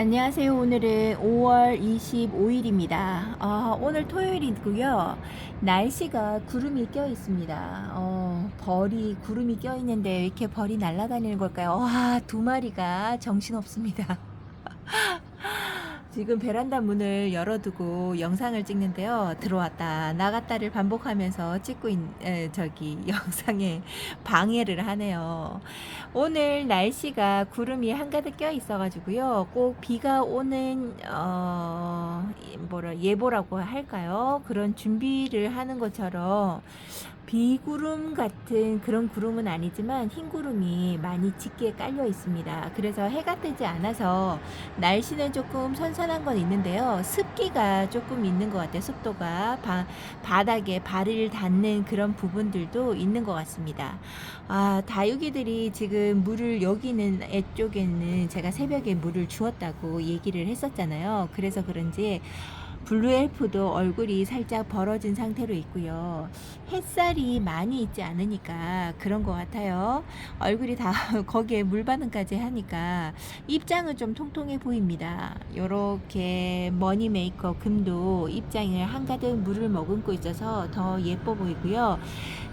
안녕하세요. 오늘은 5월 25일입니다. 아, 오늘 토요일이고요. 날씨가 구름이 껴 있습니다. 어, 벌이 구름이 껴 있는데 왜 이렇게 벌이 날아다니는 걸까요? 와, 두 마리가 정신없습니다. 지금 베란다 문을 열어두고 영상을 찍는데요. 들어왔다 나갔다를 반복하면서 찍고 있, 에, 저기 영상에 방해를 하네요. 오늘 날씨가 구름이 한가득 껴 있어가지고요. 꼭 비가 오는 어 뭐라 예보라고 할까요? 그런 준비를 하는 것처럼 비구름 같은 그런 구름은 아니지만 흰 구름이 많이 짙게 깔려 있습니다. 그래서 해가 뜨지 않아서 날씨는 조금 선선한 건 있는데요. 습기가 조금 있는 것 같아요. 습도가 바, 바닥에 발을 닿는 그런 부분들도 있는 것 같습니다. 아, 다육이들이 지금 물을 여기는 애 쪽에는 제가 새벽에 물을 주었다고 얘기를 했었잖아요. 그래서 그런지 블루 엘프도 얼굴이 살짝 벌어진 상태로 있고요. 햇살이 많이 있지 않으니까 그런 것 같아요. 얼굴이 다 거기에 물반응까지 하니까 입장은 좀 통통해 보입니다. 요렇게 머니 메이크업 금도 입장을 한가득 물을 머금고 있어서 더 예뻐 보이고요.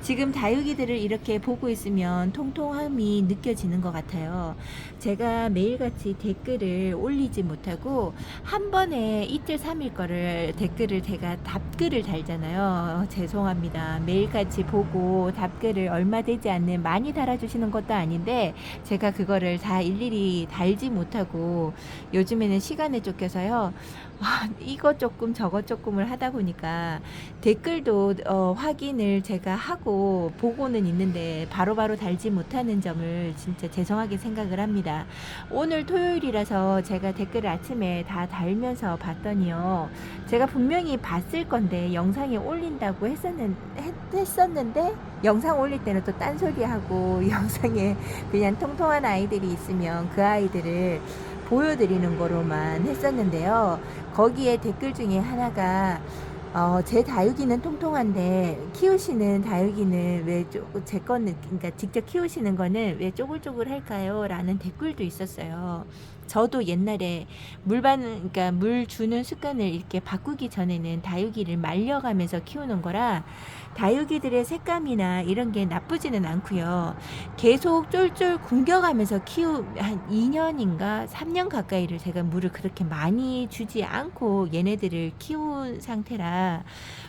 지금 다육이들을 이렇게 보고 있으면 통통함이 느껴지는 것 같아요. 제가 매일같이 댓글을 올리지 못하고 한 번에 이틀 삼일 거를 댓글을 제가 답글을 달잖아요. 죄송합니다. 매일같이 보고 답글을 얼마 되지 않는 많이 달아주시는 것도 아닌데 제가 그거를 다 일일이 달지 못하고 요즘에는 시간에 쫓겨서요. 아, 이것 조금 저것 조금을 하다 보니까 댓글도 어, 확인을 제가 하고 보고는 있는데 바로 바로 달지 못하는 점을 진짜 죄송하게 생각을 합니다. 오늘 토요일이라서 제가 댓글을 아침에 다 달면서 봤더니요. 제가 분명히 봤을 건데 영상에 올린다고 했었는, 했, 했었는데 영상 올릴 때는 또 딴소리하고 영상에 그냥 통통한 아이들이 있으면 그 아이들을 보여드리는 거로만 했었는데요. 거기에 댓글 중에 하나가 어, 제 다육이는 통통한데 키우시는 다육이는 왜 제 거는 그러니까 직접 키우시는 거는 왜 쪼글쪼글할까요? 라는 댓글도 있었어요. 저도 옛날에 물반 그러니까 물 주는 습관을 이렇게 바꾸기 전에는 다육이를 말려가면서 키우는 거라 다육이들의 색감이나 이런 게 나쁘지는 않고요. 계속 쫄쫄 굶겨가면서 키우 한 2년인가 3년 가까이를 제가 물을 그렇게 많이 주지 않고 얘네들을 키운 상태라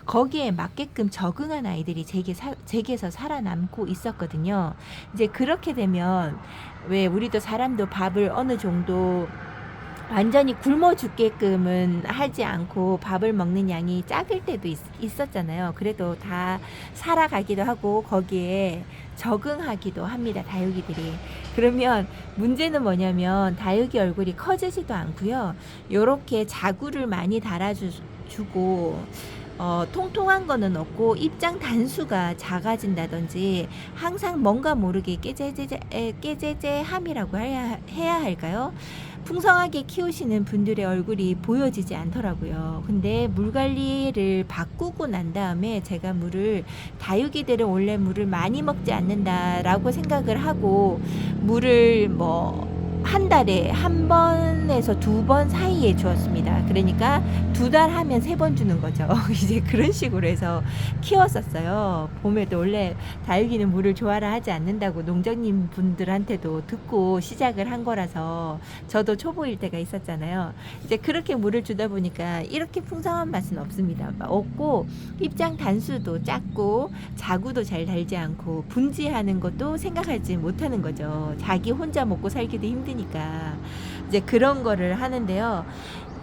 거기에 맞게끔 적응한 아이들이 제게 사, 제게서 살아남고 있었거든요. 이제 그렇게 되면 왜 우리도 사람도 밥을 어느 정도 완전히 굶어 죽게끔은 하지 않고 밥을 먹는 양이 작을 때도 있, 있었잖아요. 그래도 다 살아가기도 하고 거기에 적응하기도 합니다. 다육이들이. 그러면 문제는 뭐냐면 다육이 얼굴이 커지지도 않고요. 요렇게 자구를 많이 달아주고 어, 통통한 거는 없고 입장 단수가 작아진다든지 항상 뭔가 모르게 깨제제 깨제제함이라고 해야, 해야 할까요? 풍성하게 키우시는 분들의 얼굴이 보여지지 않더라고요. 근데 물 관리를 바꾸고 난 다음에 제가 물을 다육이들은 원래 물을 많이 먹지 않는다라고 생각을 하고 물을 뭐 한 달에 한 번에서 두 번 사이에 주었습니다. 그러니까 두 달 하면 세 번 주는 거죠. 이제 그런 식으로 해서 키웠었어요. 봄에도 원래 다육이는 물을 좋아라 하지 않는다고 농장님 분들한테도 듣고 시작을 한 거라서 저도 초보일 때가 있었잖아요. 이제 그렇게 물을 주다 보니까 이렇게 풍성한 맛은 없습니다. 없고 입장 단수도 작고 자구도 잘 달지 않고 분지하는 것도 생각하지 못하는 거죠. 자기 혼자 먹고 살기도 힘 드니까 이제 그런 거를 하는데요.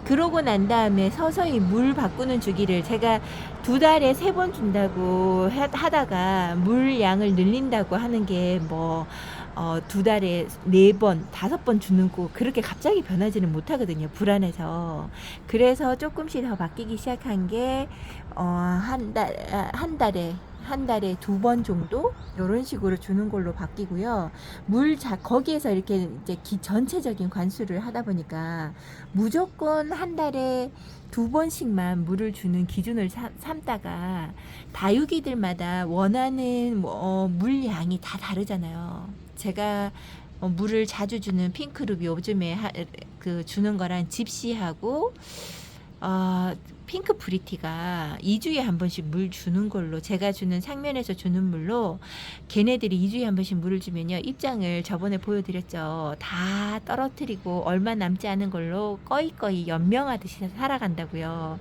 그러고 난 다음에 서서히 물 바꾸는 주기를 제가 두 달에 세 번 준다고 하- 하다가 물 양을 늘린다고 하는 게 뭐, 어, 두 달에 네 번, 다섯 번 주는 거 그렇게 갑자기 변하지는 못하거든요. 불안해서. 그래서 조금씩 더 바뀌기 시작한 게, 어, 한 달, 아, 한 달에 한 달에 두 번 정도 이런 식으로 주는 걸로 바뀌고요. 물 자, 거기에서 이렇게 이제 기 전체적인 관수를 하다 보니까 무조건 한 달에 두 번씩만 물을 주는 기준을 삼, 삼다가 다육이들마다 원하는 뭐, 어, 물량이 다 다르잖아요. 제가 어, 물을 자주 주는 핑크룹 요즘에 하, 그 주는 거랑 집시하고 어, 핑크 브리티가 2주에 한 번씩 물 주는 걸로 제가 주는 상면에서 주는 물로 걔네들이 2주에 한 번씩 물을 주면요 입장을 저번에 보여드렸죠. 다 떨어뜨리고 얼마 남지 않은 걸로 꺼이꺼이 연명하듯이 살아간다고요.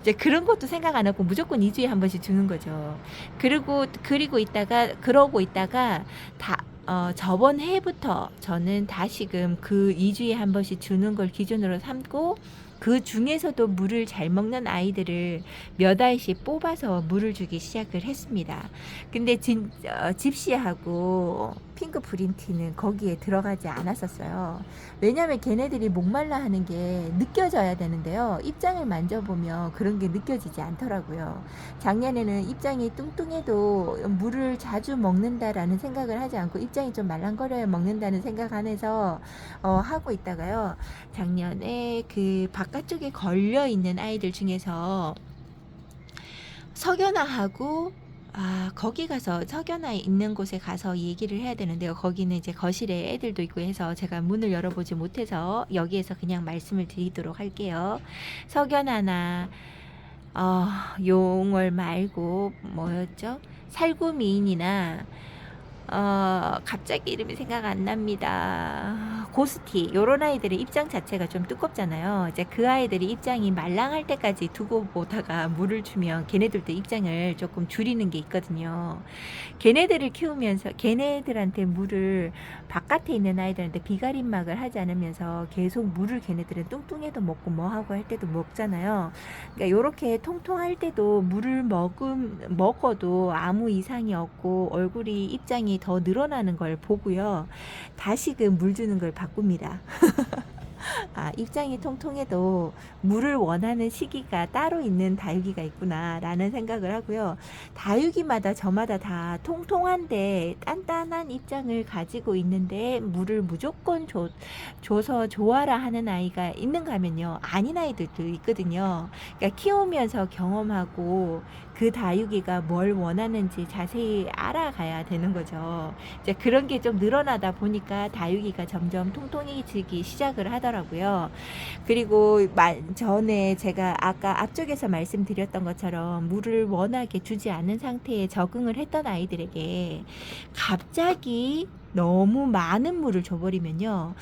이제 그런 것도 생각 안 하고 무조건 2주에 한 번씩 주는 거죠. 그리고 그리고 있다가 그러고 있다가 다 어, 저번 해부터 저는 다시금 그 2주에 한 번씩 주는 걸 기준으로 삼고 그 중에서도 물을 잘 먹는 아이들을 몇 알씩 뽑아서 물을 주기 시작을 했습니다. 근데 진, 어, 집시하고 핑크 브린티는 거기에 들어가지 않았었어요. 왜냐면 걔네들이 목말라 하는 게 느껴져야 되는데요. 입장을 만져보면 그런 게 느껴지지 않더라고요. 작년에는 입장이 뚱뚱해도 물을 자주 먹는다라는 생각을 하지 않고 입장이 좀 말랑거려야 먹는다는 생각 안에서 어, 하고 있다가요. 작년에 그 바깥쪽에 걸려 있는 아이들 중에서 석연아하고 아 거기 가서 석연아 있는 곳에 가서 얘기를 해야 되는데요. 거기는 이제 거실에 애들도 있고 해서 제가 문을 열어보지 못해서 여기에서 그냥 말씀을 드리도록 할게요. 석연아나 어, 용월 말고 뭐였죠? 살구미인이나 어, 갑자기 이름이 생각 안 납니다. 고스티 요런 아이들의 입장 자체가 좀 두껍잖아요. 이제 그 아이들이 입장이 말랑할 때까지 두고 보다가 물을 주면 걔네들도 입장을 조금 줄이는 게 있거든요. 걔네들을 키우면서 걔네들한테 물을 바깥에 있는 아이들한테 비가림막을 하지 않으면서 계속 물을 걔네들은 뚱뚱해도 먹고 뭐 하고 할 때도 먹잖아요. 그러니까 요렇게 통통할 때도 물을 먹음 먹어도 아무 이상이 없고 얼굴이 입장이 더 늘어나는 걸 보고요. 다시금 물 주는 걸 바꿉니다. 아, 입장이 통통해도 물을 원하는 시기가 따로 있는 다육이가 있구나라는 생각을 하고요. 다육이마다 저마다 다 통통한데 단단한 입장을 가지고 있는데 물을 무조건 줘, 줘서 좋아라 하는 아이가 있는가 하면요. 아닌 아이들도 있거든요. 그러니까 키우면서 경험하고 그 다육이가 뭘 원하는지 자세히 알아가야 되는 거죠. 이제 그런 게 좀 늘어나다 보니까 다육이가 점점 통통해지기 시작을 하더라고요. 그리고 마, 전에 제가 아까 앞쪽에서 말씀드렸던 것처럼 물을 워낙에 주지 않은 상태에 적응을 했던 아이들에게 갑자기 너무 많은 물을 줘버리면요.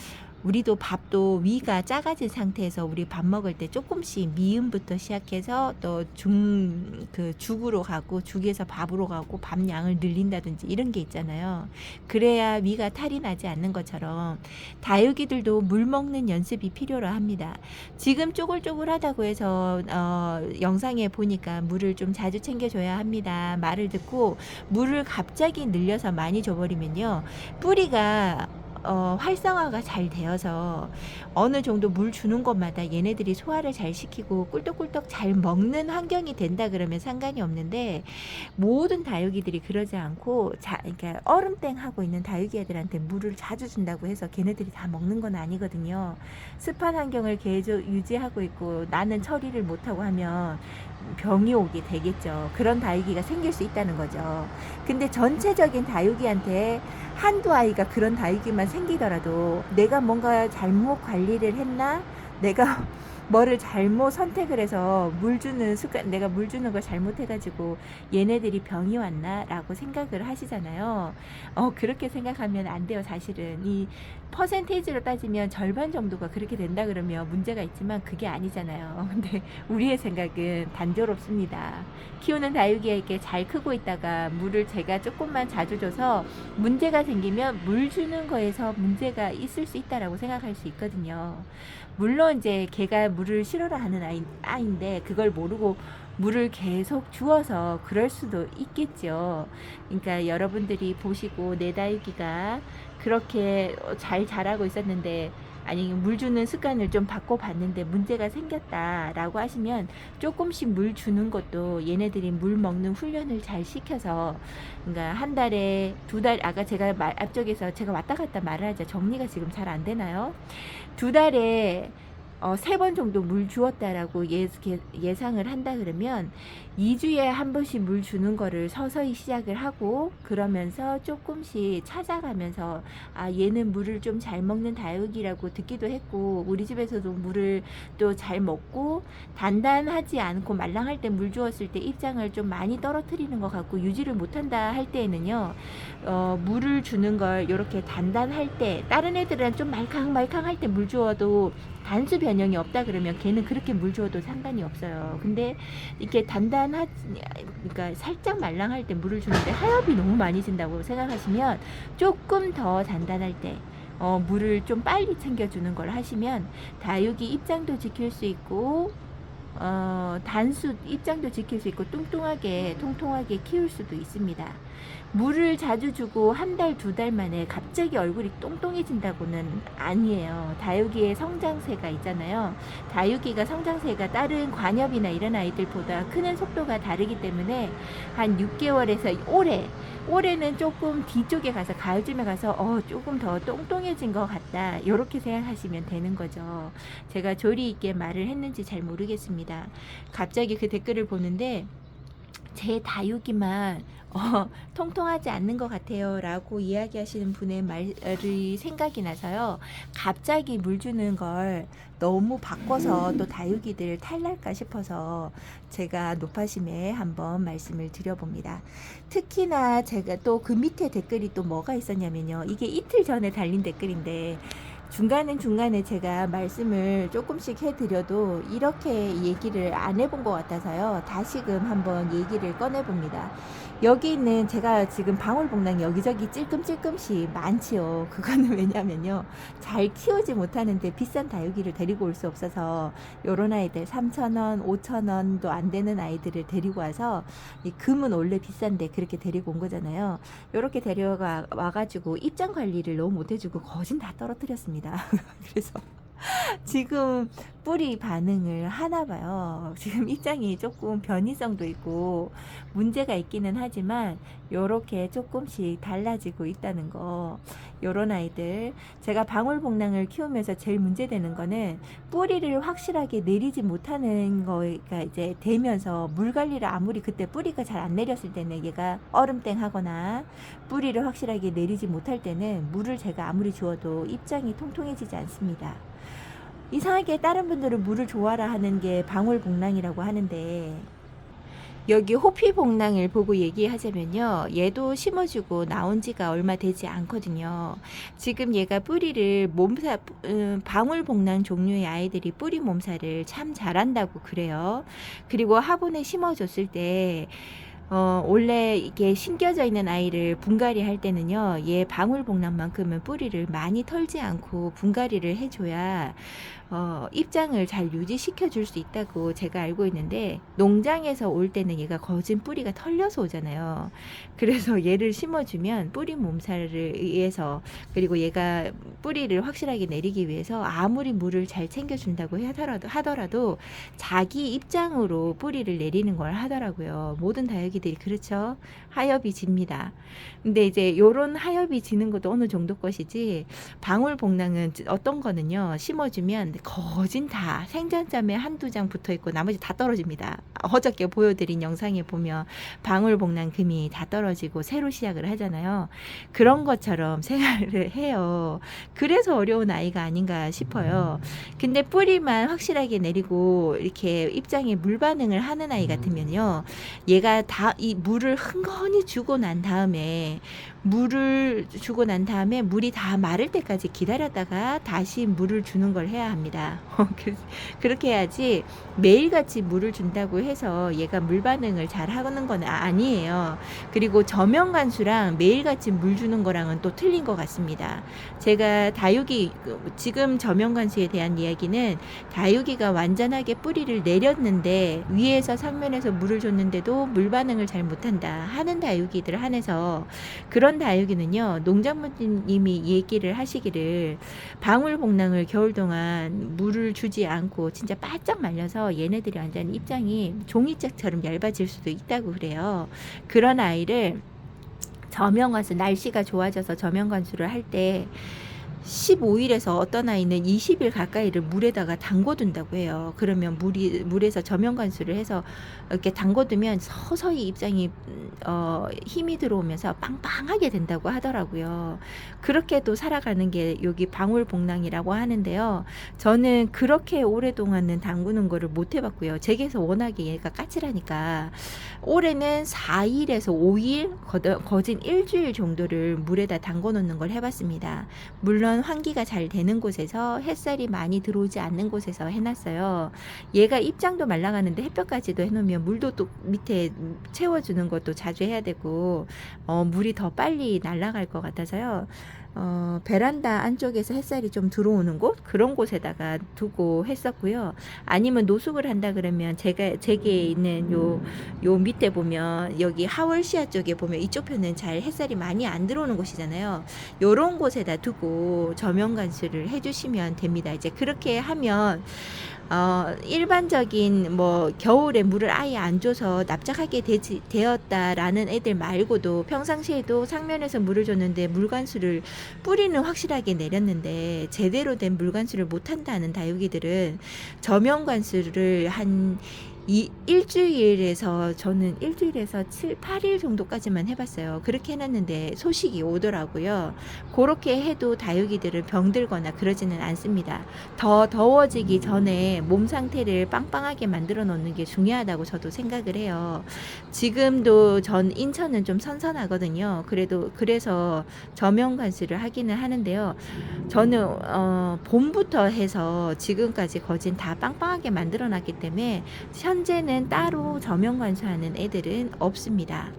우리도 밥도 위가 작아진 상태에서 우리 밥 먹을 때 조금씩 미음부터 시작해서 또 중 그 죽으로 가고 죽에서 밥으로 가고 밥 양을 늘린다든지 이런 게 있잖아요. 그래야 위가 탈이 나지 않는 것처럼 다육이들도 물 먹는 연습이 필요로 합니다. 지금 쪼글쪼글하다고 해서 어, 영상에 보니까 물을 좀 자주 챙겨줘야 합니다. 말을 듣고 물을 갑자기 늘려서 많이 줘버리면요 뿌리가 어, 활성화가 잘 되어서 어느 정도 물 주는 것마다 얘네들이 소화를 잘 시키고 꿀떡꿀떡 잘 먹는 환경이 된다 그러면 상관이 없는데 모든 다육이들이 그러지 않고 자, 그러니까 얼음땡 하고 있는 다육이 애들한테 물을 자주 준다고 해서 걔네들이 다 먹는 건 아니거든요. 습한 환경을 계속 유지하고 있고 나는 처리를 못하고 하면 병이 오게 되겠죠. 그런 다육이가 생길 수 있다는 거죠. 근데 전체적인 다육이한테 한두 아이가 그런 다육이만 생기더라도 내가 뭔가 잘못 관리를 했나? 내가 뭐를 잘못 선택을 해서 물 주는 습관, 내가 물 주는 걸 잘못해가지고 얘네들이 병이 왔나라고 생각을 하시잖아요. 어, 그렇게 생각하면 안 돼요, 사실은. 이 퍼센테이지로 따지면 절반 정도가 그렇게 된다 그러면 문제가 있지만 그게 아니잖아요. 근데 우리의 생각은 단조롭습니다. 키우는 다육이에게 잘 크고 있다가 물을 제가 조금만 자주 줘서 문제가 생기면 물 주는 거에서 문제가 있을 수 있다라고 생각할 수 있거든요. 물론 이제 걔가 물을 싫어라 하는 아이, 아이인데 그걸 모르고 물을 계속 주어서 그럴 수도 있겠죠. 그러니까 여러분들이 보시고 내 다육이가 그렇게 잘 자라고 있었는데 아니 물 주는 습관을 좀 바꿔 봤는데 문제가 생겼다라고 하시면 조금씩 물 주는 것도 얘네들이 물 먹는 훈련을 잘 시켜서 그러니까 한 달에 두 달 아까 제가 말, 앞쪽에서 제가 왔다 갔다 말을 하자 정리가 지금 잘 안 되나요? 두 달에 어, 세 번 정도 물 주었다라고 예, 예상을 한다 그러면 2주에 한 번씩 물 주는 거를 서서히 시작을 하고 그러면서 조금씩 찾아가면서 아 얘는 물을 좀 잘 먹는 다육이라고 듣기도 했고 우리 집에서도 물을 또 잘 먹고 단단하지 않고 말랑할 때 물 주었을 때 입장을 좀 많이 떨어뜨리는 것 같고 유지를 못한다 할 때에는요 어, 물을 주는 걸 이렇게 단단할 때 다른 애들은 좀 말캉말캉할 때 물 주어도 단수 변형이 없다 그러면 걔는 그렇게 물 줘도 상관이 없어요. 근데 이렇게 단단하, 그러니까 살짝 말랑할 때 물을 주는데 하엽이 너무 많이 진다고 생각하시면 조금 더 단단할 때 어, 물을 좀 빨리 챙겨주는 걸 하시면 다육이 입장도 지킬 수 있고 어, 단수 입장도 지킬 수 있고 뚱뚱하게 통통하게 키울 수도 있습니다. 물을 자주 주고 한 달, 두 달 만에 갑자기 얼굴이 똥똥해진다고는 아니에요. 다육이의 성장세가 있잖아요. 다육이가 성장세가 다른 관엽이나 이런 아이들보다 크는 속도가 다르기 때문에 한 6개월에서 올해, 올해는 조금 뒤쪽에 가서 가을쯤에 가서 어, 조금 더 똥똥해진 것 같다. 이렇게 생각하시면 되는 거죠. 제가 조리 있게 말을 했는지 잘 모르겠습니다. 갑자기 그 댓글을 보는데 제 다육이만 어, 통통하지 않는 것 같아요. 라고 이야기하시는 분의 말이 생각이 나서요. 갑자기 물 주는 걸 너무 바꿔서 또 다육이들 탈날까 싶어서 제가 높아심에 한번 말씀을 드려봅니다. 특히나 제가 또 그 밑에 댓글이 또 뭐가 있었냐면요. 이게 이틀 전에 달린 댓글인데 중간엔 중간에 제가 말씀을 조금씩 해드려도 이렇게 얘기를 안 해본 것 같아서요. 다시금 한번 얘기를 꺼내봅니다. 여기 있는 제가 지금 방울복랑 여기저기 찔끔찔끔씩 많지요. 그거는 왜냐면요. 잘 키우지 못하는데 비싼 다육이를 데리고 올 수 없어서 요런 아이들 3,000원, 5,000원도 안 되는 아이들을 데리고 와서 이 금은 원래 비싼데 그렇게 데리고 온 거잖아요. 요렇게 데려와 와가지고 입장 관리를 너무 못해주고 거진 다 떨어뜨렸습니다. 그래서 지금 뿌리 반응을 하나 봐요. 지금 입장이 조금 변이성도 있고 문제가 있기는 하지만 요렇게 조금씩 달라지고 있다는 거. 요런 아이들 제가 방울복랑을 키우면서 제일 문제되는 거는 뿌리를 확실하게 내리지 못하는 거가 이제 되면서 물 관리를 아무리 그때 뿌리가 잘 안 내렸을 때는 얘가 얼음땡 하거나 뿌리를 확실하게 내리지 못할 때는 물을 제가 아무리 주어도 입장이 통통해지지 않습니다. 이상하게 다른 분들은 물을 좋아라 하는 게 방울복랑이라고 하는데 여기 호피복랑을 보고 얘기하자면요. 얘도 심어주고 나온 지가 얼마 되지 않거든요. 지금 얘가 뿌리를 몸사, 음, 방울복랑 종류의 아이들이 뿌리 몸사를 참 잘한다고 그래요. 그리고 화분에 심어줬을 때 어, 원래 이게 신겨져 있는 아이를 분갈이 할 때는요, 얘 방울복랑만큼은 뿌리를 많이 털지 않고 분갈이를 해줘야 어, 입장을 잘 유지시켜 줄 수 있다고 제가 알고 있는데 농장에서 올 때는 얘가 거진 뿌리가 털려서 오잖아요. 그래서 얘를 심어주면 뿌리 몸살을 위해서 그리고 얘가 뿌리를 확실하게 내리기 위해서 아무리 물을 잘 챙겨준다고 하더라도, 하더라도 자기 입장으로 뿌리를 내리는 걸 하더라고요. 모든 다육이 들이 그렇죠. 하엽이 집니다. 근데 이제 요런 하엽이 지는 것도 어느 정도 것이지 방울 복랑은 어떤 거는요 심어주면 거진 다 생전점에 한두 장 붙어 있고 나머지 다 떨어집니다. 어저께 보여드린 영상에 보면 방울 복랑 금이 다 떨어지고 새로 시작을 하잖아요. 그런 것처럼 생활을 해요. 그래서 어려운 아이가 아닌가 싶어요. 근데 뿌리만 확실하게 내리고 이렇게 입장에 물 반응을 하는 아이 같으면요. 얘가 다이 물을 흥건히 주고 난 다음에 물을 주고 난 다음에 물이 다 마를 때까지 기다렸다가 다시 물을 주는 걸 해야 합니다. 그렇게 해야지 매일같이 물을 준다고 해서 얘가 물 반응을 잘 하는 건 아니에요. 그리고 저명간수랑 매일같이 물 주는 거랑은 또 틀린 것 같습니다. 제가 다육이 지금 저명간수에 대한 이야기는 다육이가 완전하게 뿌리를 내렸는데 위에서 상면에서 물을 줬는데도 물 반응을 잘 못한다 하는 다육이들 한해서 그런 그런 다육이는요, 농장부님이 얘기를 하시기를 방울복랑을 겨울 동안 물을 주지 않고 진짜 바짝 말려서 얘네들이 완전 입장이 종이짝처럼 얇아질 수도 있다고 그래요. 그런 아이를 저명관수, 날씨가 좋아져서 저명관수를 할 때, 15일에서 어떤 아이는 20일 가까이를 물에다가 담궈둔다고 해요. 그러면 물이 물에서 저면 관수를 해서 이렇게 담궈두면 서서히 입장이 음, 어, 힘이 들어오면서 빵빵하게 된다고 하더라고요. 그렇게도 살아가는 게 여기 방울복랑이라고 하는데요. 저는 그렇게 오랫동안은 담그는 거를 못 해봤고요. 제게서 워낙에 얘가 까칠하니까 올해는 4일에서 5일 거더- 거진 일주일 정도를 물에다 담궈 놓는 걸 해봤습니다. 물론 환기가 잘 되는 곳에서 햇살이 많이 들어오지 않는 곳에서 해놨어요. 얘가 입장도 말랑하는데 햇볕까지도 해놓으면 물도 또 밑에 채워주는 것도 자주 해야 되고 어, 물이 더 빨리 날아갈 것 같아서요. 어, 베란다 안쪽에서 햇살이 좀 들어오는 곳 그런 곳에다가 두고 했었고요. 아니면 노숙을 한다 그러면 제가 제게 있는 요 요 밑에 보면 여기 하월시아 쪽에 보면 이쪽 편은 잘 햇살이 많이 안 들어오는 곳이잖아요. 요런 곳에다 두고 저면 관수를 해주시면 됩니다. 이제 그렇게 하면 어, 일반적인 뭐 겨울에 물을 아예 안 줘서 납작하게 되지, 되었다라는 애들 말고도 평상시에도 상면에서 물을 줬는데 물관수를 뿌리는 확실하게 내렸는데 제대로 된 물관수를 못한다는 다육이들은 저면관수를 한 이 일주일에서 저는 일주일에서 7, 8일 정도까지만 해봤어요. 그렇게 해놨는데 소식이 오더라고요. 그렇게 해도 다육이들은 병들거나 그러지는 않습니다. 더 더워지기 전에 몸 상태를 빵빵하게 만들어 놓는 게 중요하다고 저도 생각을 해요. 지금도 전 인천은 좀 선선하거든요. 그래도 그래서 저면 관수를 하기는 하는데요. 저는 어, 봄부터 해서 지금까지 거진 다 빵빵하게 만들어 놨기 때문에 현재는 따로 저면 관수하는 애들은 없습니다.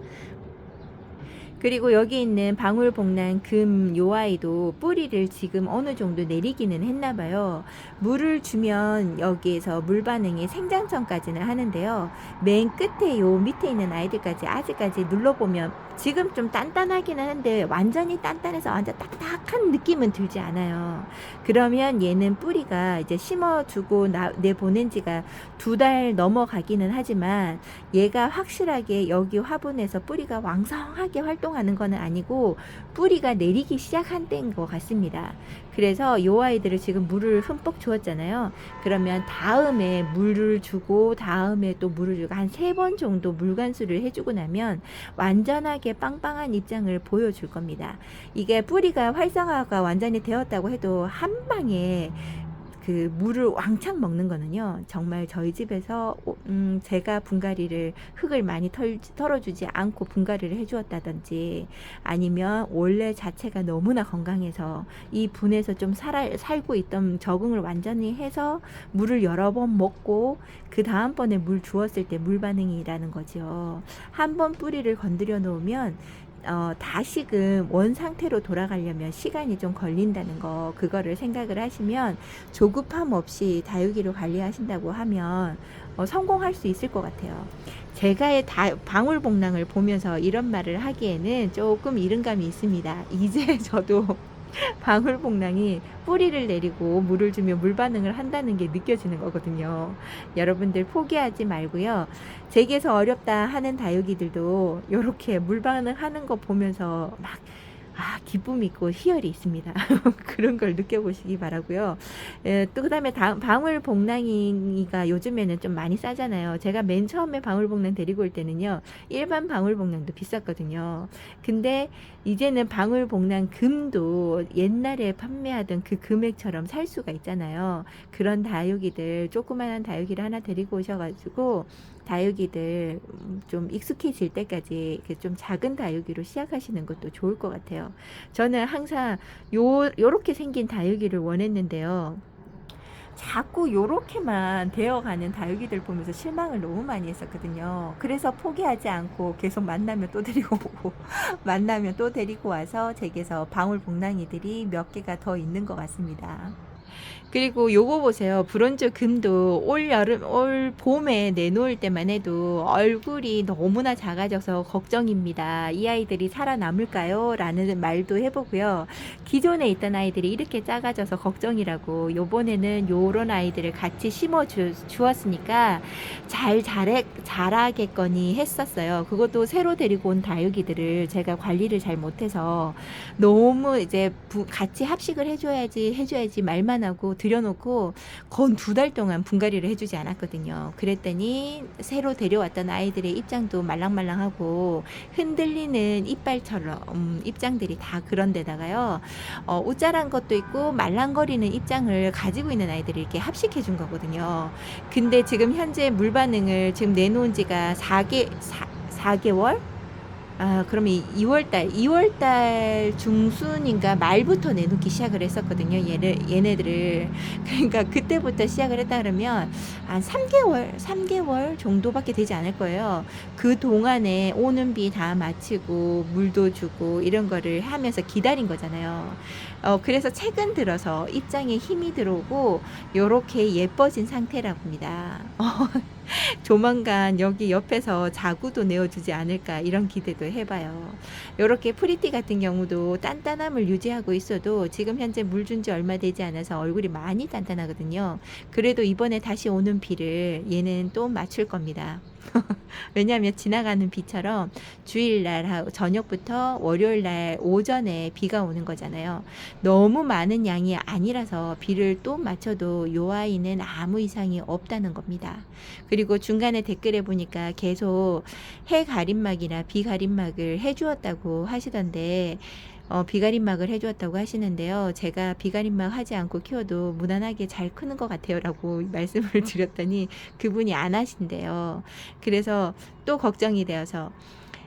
그리고 여기 있는 방울복랑 금요 아이도 뿌리를 지금 어느 정도 내리기는 했나 봐요. 물을 주면 여기에서 물 반응이 생장성까지는 하는데요. 맨 끝에 요 밑에 있는 아이들까지 아직까지 눌러보면 지금 좀 단단하기는 한데 완전히 단단해서 완전 딱딱한 느낌은 들지 않아요. 그러면 얘는 뿌리가 이제 심어주고 나, 내 보낸 지가 두 달 넘어가기는 하지만 얘가 확실하게 여기 화분에서 뿌리가 왕성하게 활동 하는 거는 아니고 뿌리가 내리기 시작한 때인 것 같습니다. 그래서 요 아이들을 지금 물을 흠뻑 주었잖아요. 그러면 다음에 물을 주고 다음에 또 물을 주고 한 세 번 정도 물관수를 해주고 나면 완전하게 빵빵한 입장을 보여줄 겁니다. 이게 뿌리가 활성화가 완전히 되었다고 해도 한 방에 그 물을 왕창 먹는 거는요 정말 저희 집에서 오- 음 제가 분갈이를 흙을 많이 털, 털어주지 않고 분갈이를 해주었다든지 아니면 원래 자체가 너무나 건강해서 이 분에서 좀 살아, 살고 있던 적응을 완전히 해서 물을 여러 번 먹고 그 다음번에 물 주었을 때 물 반응이라는 거죠. 한 번 뿌리를 건드려 놓으면 어, 다시금 원 상태로 돌아가려면 시간이 좀 걸린다는 거 그거를 생각을 하시면 조급함 없이 다육이를 관리하신다고 하면 어, 성공할 수 있을 것 같아요. 제가의 다, 방울복랑을 보면서 이런 말을 하기에는 조금 이른감이 있습니다. 이제 저도 방울복랑이 뿌리를 내리고 물을 주면 물 반응을 한다는 게 느껴지는 거거든요. 여러분들 포기하지 말고요. 제게서 어렵다 하는 다육이들도 이렇게 물 반응하는 거 보면서 막 아, 기쁨이 있고 희열이 있습니다. 그런 걸 느껴보시기 바라고요. 에, 또 그다음에 다, 방울복랑이가 요즘에는 좀 많이 싸잖아요. 제가 맨 처음에 방울복랑 데리고 올 때는요. 일반 방울복랑도 비쌌거든요. 근데 이제는 방울복랑 금도 옛날에 판매하던 그 금액처럼 살 수가 있잖아요. 그런 다육이들 조그만한 다육이를 하나 데리고 오셔가지고 다육이들 음, 좀 익숙해질 때까지 좀 작은 다육이로 시작하시는 것도 좋을 것 같아요. 저는 항상 요 요렇게 생긴 다육이를 원했는데요. 자꾸 요렇게만 되어가는 다육이들 보면서 실망을 너무 많이 했었거든요. 그래서 포기하지 않고 계속 만나면 또 데리고 오고 만나면 또 데리고 와서 제게서 방울복랑이들이 몇 개가 더 있는 것 같습니다. 그리고 요거 보세요. 브론즈 금도 올 여름, 올 봄에 내놓을 때만 해도 얼굴이 너무나 작아져서 걱정입니다. 이 아이들이 살아남을까요? 라는 말도 해보고요. 기존에 있던 아이들이 이렇게 작아져서 걱정이라고 요번에는 요런 아이들을 같이 심어 주, 주었으니까 잘 자래, 자라겠거니 했었어요. 그것도 새로 데리고 온 다육이들을 제가 관리를 잘 못해서 너무 이제 부- 같이 합식을 해줘야지 해줘야지 말만 하고 들여놓고 건 두 달 동안 분갈이를 해주지 않았거든요. 그랬더니 새로 데려왔던 아이들의 입장도 말랑말랑하고 흔들리는 이빨처럼 음, 입장들이 다 그런데다가요. 어, 우짜란 것도 있고 말랑거리는 입장을 가지고 있는 아이들을 이렇게 합식해 준 거거든요. 근데 지금 현재 물 반응을 지금 내놓은 지가 4개, 4, 4개월? 아, 그러면 2월달, 2월달 중순인가 말부터 내놓기 시작을 했었거든요. 얘네, 얘네들을. 그러니까 그때부터 시작을 했다 그러면 한 3개월, 3개월 정도밖에 되지 않을 거예요. 그 동안에 오는 비 다 마치고 물도 주고 이런 거를 하면서 기다린 거잖아요. 어, 그래서 최근 들어서 입장에 힘이 들어오고 요렇게 예뻐진 상태라고 합니다. 어, 조만간 여기 옆에서 자구도 내어주지 않을까 이런 기대도 해봐요. 요렇게 프리티 같은 경우도 단단함을 유지하고 있어도 지금 현재 물 준 지 얼마 되지 않아서 얼굴이 많이 단단하거든요. 그래도 이번에 다시 오는 비를 얘는 또 맞출 겁니다. 왜냐하면 지나가는 비처럼 주일날 저녁부터 월요일날 오전에 비가 오는 거잖아요. 너무 많은 양이 아니라서 비를 또 맞춰도 요 아이는 아무 이상이 없다는 겁니다. 그리고 중간에 댓글에 보니까 계속 해 가림막이나 비 가림막을 해주었다고 하시던데 어, 비가림막을 해주었다고 하시는데요. 제가 비가림막 하지 않고 키워도 무난하게 잘 크는 것 같아요 라고 말씀을 드렸더니 그분이 안 하신대요. 그래서 또 걱정이 되어서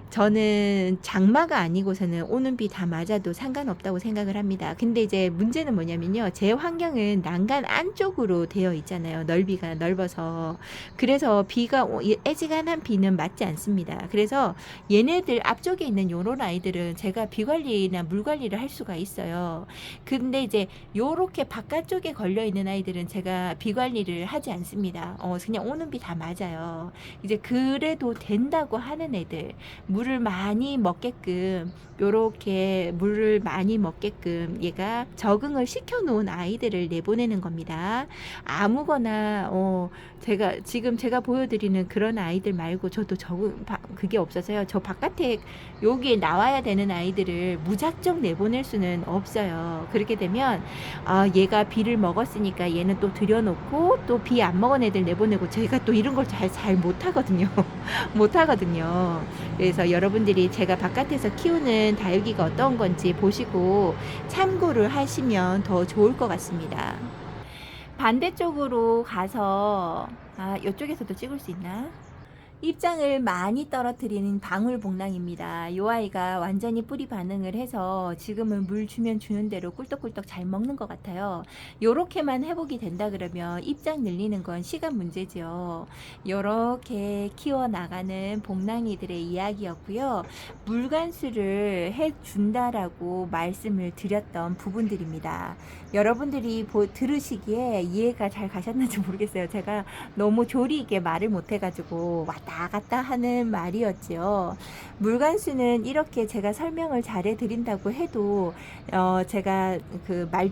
저는 장마가 아니고서는 오는 비 다 맞아도 상관없다고 생각을 합니다. 근데 이제 문제는 뭐냐면요. 제 환경은 난간 안쪽으로 되어 있잖아요. 넓이가 넓어서. 그래서 비가, 애지간한 비는 맞지 않습니다. 그래서 얘네들 앞쪽에 있는 요런 아이들은 제가 비 관리나 물 관리를 할 수가 있어요. 근데 이제 요렇게 바깥쪽에 걸려 있는 아이들은 제가 비 관리를 하지 않습니다. 어, 그냥 오는 비 다 맞아요. 이제 그래도 된다고 하는 애들, 물을 많이 먹게끔 요렇게 물을 많이 먹게끔 얘가 적응을 시켜 놓은 아이들을 내보내는 겁니다. 아무거나 어 제가 지금 제가 보여드리는 그런 아이들 말고 저도 적응 바- 그게 없어서요. 저 바깥에 여기에 나와야 되는 아이들을 무작정 내보낼 수는 없어요. 그렇게 되면 아 얘가 비를 먹었으니까 얘는 또 들여놓고 또 비 안 먹은 애들 내보내고 제가 또 이런 걸 잘 잘 못하거든요. 못하거든요. 그래서 여러분들이 제가 바깥에서 키우는 다육이가 어떤 건지 보시고 참고를 하시면 더 좋을 것 같습니다. 반대쪽으로 가서 아 이쪽에서도 찍을 수 있나? 입장을 많이 떨어뜨리는 방울복랑입니다. 이 아이가 완전히 뿌리 반응을 해서 지금은 물 주면 주는 대로 꿀떡꿀떡 잘 먹는 것 같아요. 요렇게만 회복이 된다 그러면 입장 늘리는 건 시간 문제죠. 요렇게 키워나가는 복랑이들의 이야기였고요. 물간수를 해준다라고 말씀을 드렸던 부분들입니다. 여러분들이 보, 들으시기에 이해가 잘 가셨는지 모르겠어요. 제가 너무 조리 있게 말을 못해가지고 왔다 갔다 하는 말이었지요. 물간수는 이렇게 제가 설명을 잘해 드린다고 해도 어, 제가 그 말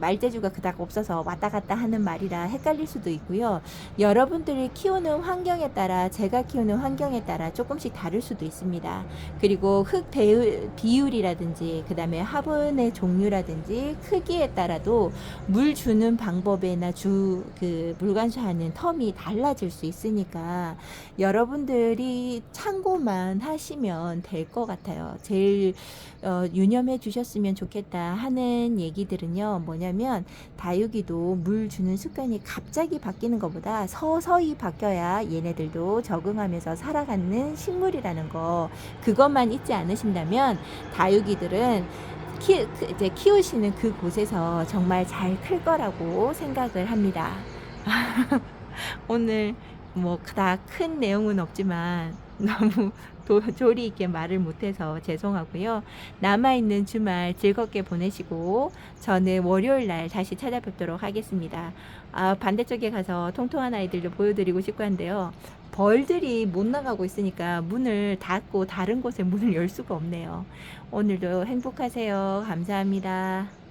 말재주가 그닥 없어서 왔다 갔다 하는 말이라 헷갈릴 수도 있고요. 여러분들이 키우는 환경에 따라 제가 키우는 환경에 따라 조금씩 다를 수도 있습니다. 그리고 흙 배율, 비율이라든지 그다음에 화분의 종류라든지 크기에 따라도 물 주는 방법이나 주 그 물관수하는 텀이 달라질 수 있으니까 여러 분들이 참고만 하시면 될 것 같아요. 제일 어, 유념해 주셨으면 좋겠다 하는 얘기들은요 뭐냐면 다육이도 물 주는 습관이 갑자기 바뀌는 것보다 서서히 바뀌어야 얘네들도 적응하면서 살아가는 식물이라는 거 그것만 잊지 않으신다면 다육이들은 키, 그 이제 키우시는 그 곳에서 정말 잘 클 거라고 생각을 합니다. 오늘 뭐 다 큰 내용은 없지만 너무 도, 조리 있게 말을 못해서 죄송하고요. 남아있는 주말 즐겁게 보내시고 저는 월요일 날 다시 찾아뵙도록 하겠습니다. 아, 반대쪽에 가서 통통한 아이들도 보여드리고 싶고 한데요. 벌들이 못 나가고 있으니까 문을 닫고 다른 곳에 문을 열 수가 없네요. 오늘도 행복하세요. 감사합니다.